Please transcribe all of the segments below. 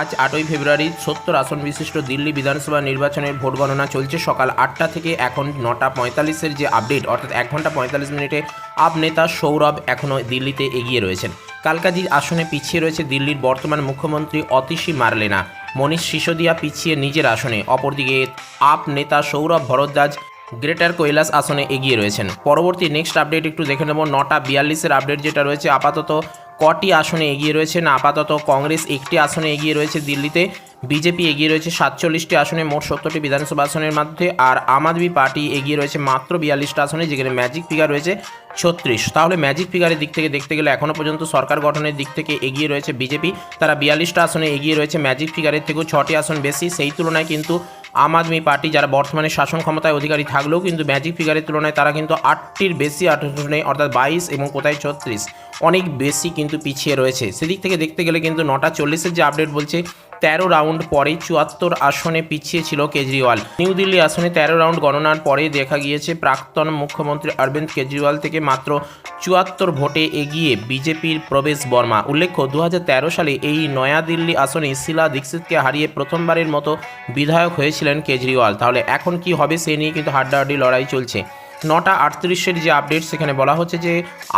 আজ আটই ফেব্রুয়ারি সত্তর আসন বিশিষ্ট দিল্লি বিধানসভা নির্বাচনের ভোট গণনা চলছে সকাল আটটা থেকে এখন নটা পঁয়তাল্লিশের যে আপডেট, অর্থাৎ এক ঘণ্টা পঁয়তাল্লিশ মিনিটে আপ নেতা সৌরভ এখনও দিল্লিতে এগিয়ে রয়েছেন। কালকাজির আসনে পিছিয়ে রয়েছে দিল্লির বর্তমান মুখ্যমন্ত্রী অতিশী মারলেনা। মনীষ সিসোদিয়া পিছিয়ে নিজের আসনে, অপরদিকে আপ নেতা সৌরভ ভরদ্বাজ গ্রেটার কৈলাস আসনে এগিয়ে রয়েছেন। পরবর্তী নেক্সট আপডেট একটু দেখে নেব। নটা বিয়াল্লিশের আপডেট যেটা রয়েছে, আপাতত কটি আসনে এগিয়ে রয়েছে না আপাতত কংগ্রেস একটি আসনে এগিয়ে রয়েছে দিল্লিতে, বিজেপি এগিয়ে রয়েছে সাতচল্লিশটি আসনে, মোট সত্তরটি বিধানসভা আসনের মধ্যে, আর আম আদমি পার্টি এগিয়ে রয়েছে মাত্র বিয়াল্লিশটা আসনে, যেখানে ম্যাজিক ফিগার রয়েছে ছত্রিশ। তাহলে ম্যাজিক ফিগারের দিক থেকে দেখতে গেলে এখনও পর্যন্ত সরকার গঠনের দিক থেকে এগিয়ে রয়েছে বিজেপি। তারা বিয়াল্লিশটা আসনে এগিয়ে রয়েছে ম্যাজিক ফিগারের থেকেও ছটি আসন বেশি। সেই তুলনায় কিন্তু আম আদমি পার্টি যারা বর্তমানে শাসন ক্ষমতায় অধিকারী থাকলেও কিন্তু ম্যাজিক ফিগারের তুলনায় তারা কিন্তু আটটির বেশি আসনে অর্থাৎ বাইশ এবং কোথায় ছত্রিশ। অনেক বেশি কিন্তু পিছিয়ে রয়েছে। সেদিক থেকে দেখতে গেলে কিন্তু নটা চল্লিশের যে আপডেট বলছে তেরো রাউন্ড পরে চুয়াত্তর আসনে পিছিয়ে ছিল কেজরিওয়াল। নিউ দিল্লি আসনে তেরো রাউন্ড গণনার পরে দেখা গিয়েছে, প্রাক্তন মুখ্যমন্ত্রী অরবিন্দ কেজরিওয়াল থেকে মাত্র চুয়াত্তর ভোটে এগিয়ে বিজেপির প্রবেশ বর্মা। উল্লেখ্য দু হাজার তেরো সালে এই নয়াদিল্লি আসনে শিলা দীক্ষিতকে হারিয়ে প্রথমবারের মতো বিধায়ক হয়েছিলেন কেজরিওয়াল। তাহলে এখন কি হবে সে নিয়ে কিন্তু হাড্ডাহাড্ডি লড়াই চলছে। নটা আটত্রিশের যে আপডেট সেখানে বলা হচ্ছে যে,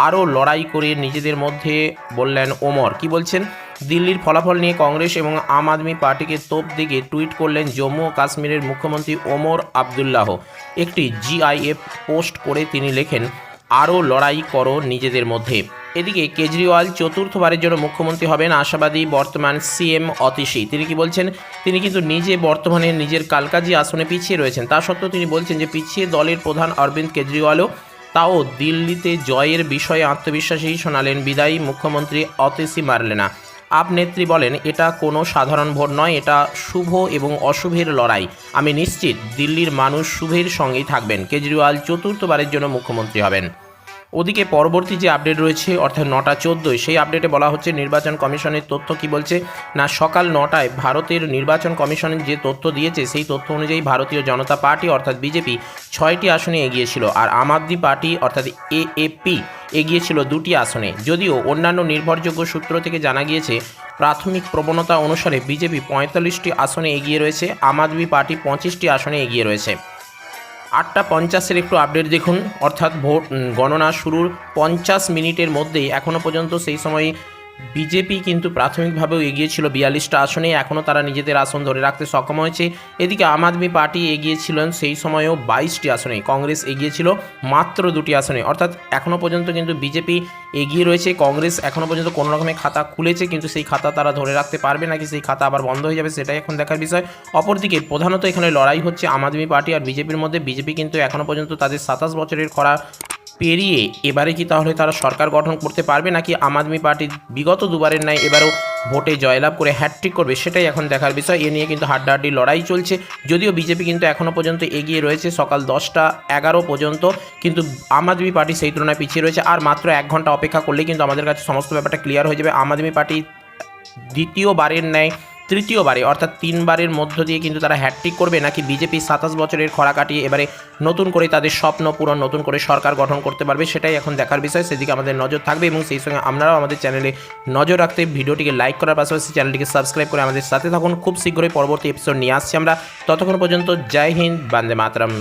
আরও লড়াই করে নিজেদের মধ্যে বললেন ওমর। কি বলছেন? দিল্লির ফলাফল নিয়ে কংগ্রেস এবং আম আদমি পার্টিকে তোপ দিকে টুইট করলেন জম্মু ও কাশ্মীরের মুখ্যমন্ত্রী ওমর আবদুল্লাহ। একটি জিআইএফ পোস্ট করে তিনি লেখেন আরও লড়াই করো নিজেদের মধ্যে। এদিকে কেজরিওয়াল চতুর্থবারের জন্য মুখ্যমন্ত্রী হবেন আশাবাদী বর্তমান সিএম অতিশী। তিনি কি বলছেন, তিনি কিন্তু নিজে বর্তমানে নিজের কালকাজি আসনে পিছিয়ে রয়েছেন। তা সত্ত্বেও তিনি বলছেন যে পিছিয়ে দলের প্রধান অরবিন্দ কেজরিওয়ালও তাও দিল্লিতে জয়ের বিষয়ে আত্মবিশ্বাসী শোনালেন। বিদায়ী মুখ্যমন্ত্রী অতিশী মারলেনা। আপ নেত্রী বলেন, এটা কোনো সাধারণ ভোট নয়, এটা শুভ এবং অশুভের লড়াই। আমি নিশ্চিত দিল্লির মানুষ শুভের সঙ্গেই থাকবেন। কেজরিওয়াল চতুর্থবারের জন্য মুখ্যমন্ত্রী হবেন। ওদিকে পরবর্তী যে আপডেট রয়েছে অর্থাৎ নটা চোদ্দোই সেই আপডেটে বলা হচ্ছে নির্বাচন কমিশনের তথ্য কি বলছে? না সকাল নটায় ভারতের নির্বাচন কমিশনের যে তথ্য দিয়েছে সেই তথ্য অনুযায়ী ভারতীয় জনতা পার্টি অর্থাৎ বিজেপি ছয়টি আসনে এগিয়েছিল আর আম আদমি পার্টি অর্থাৎ এএপি এগিয়েছিল দুটি আসনে। যদিও অন্যান্য নির্ভরযোগ্য সূত্র থেকে জানা গিয়েছে প্রাথমিক প্রবণতা অনুসারে বিজেপি পঁয়তাল্লিশটি আসনে এগিয়ে রয়েছে আম আদমি পার্টি পঁচিশটি আসনে এগিয়ে রয়েছে। আটটা পঞ্চাশের একটু আপডেট দেখুন। অর্থাৎ ভোট গণনা শুরুর পঞ্চাশ মিনিটের মধ্যেই এখনও পর্যন্ত সেই সময় বিজেপি কিন্তু প্রাথমিকভাবেও এগিয়েছিল বিয়াল্লিশটা আসনে, এখনও তারা নিজেদের আসন ধরে রাখতে সক্ষম হয়েছে। এদিকে আম আদমি পার্টি এগিয়েছিলেন সেই সময়েও বাইশটি আসনে, কংগ্রেস এগিয়েছিল মাত্র দুটি আসনে। অর্থাৎ এখনও পর্যন্ত কিন্তু বিজেপি এগিয়ে রয়েছে, কংগ্রেস এখনও পর্যন্ত কোনো রকমের খাতা খুলেছে, কিন্তু সেই খাতা তারা ধরে রাখতে পারবে নাকি সেই খাতা আবার বন্ধ হয়ে যাবে সেটাই এখন দেখার বিষয়। অপরদিকে প্রধানত এখানে লড়াই হচ্ছে আম আদমি পার্টি আর বিজেপির মধ্যে। বিজেপি কিন্তু এখনও পর্যন্ত তাদের সাতাশ বছরের খরা পেরিয়ে এবারে কি তাহলে তারা সরকার গঠন করতে পারবে নাকি আম আদমি পার্টি বিগত দুবারের ন্যায় এবারও ভোটে জয়লাভ করে হ্যাট্রিক করবে, সেটাই এখন দেখার বিষয়। এ নিয়ে কিন্তু হাড্ডাহাড্ডি লড়াই চলছে। যদিও বিজেপি কিন্তু এখনও পর্যন্ত এগিয়ে রয়েছে, সকাল দশটা এগারো পর্যন্ত। কিন্তু আম আদমি পার্টি সেই তুলনায় পিছিয়ে রয়েছে। আর মাত্র এক ঘণ্টা অপেক্ষা করলেই কিন্তু আমাদের কাছে সমস্ত ব্যাপারটা ক্লিয়ার হয়ে যাবে। আম আদমি পার্টি দ্বিতীয়বারের ন্যায় তৃতীয়বারে, অর্থাৎ তিনবারের মধ্য দিয়ে কিন্তু তারা হ্যাট্রিক করবে নাকি বিজেপি সাতাশ বছরের খরা কাটিয়ে এবারে নতুন করে তাদের স্বপ্ন পূরণ, নতুন করে সরকার গঠন করতে পারবে সেটাই এখন দেখার বিষয়। সেদিকে আমাদের নজর থাকবে এবং সেই সঙ্গে আপনারাও আমাদের চ্যানেলে নজর রাখতে ভিডিওটিকে লাইক করার পাশাপাশি চ্যানেলটিকে সাবস্ক্রাইব করে আমাদের সাথে থাকুন। খুব শীঘ্রই পরবর্তী এপিসোড নিয়ে আসছি আমরা। ততক্ষণ পর্যন্ত জয় হিন্দ, বান্দে মাতরম।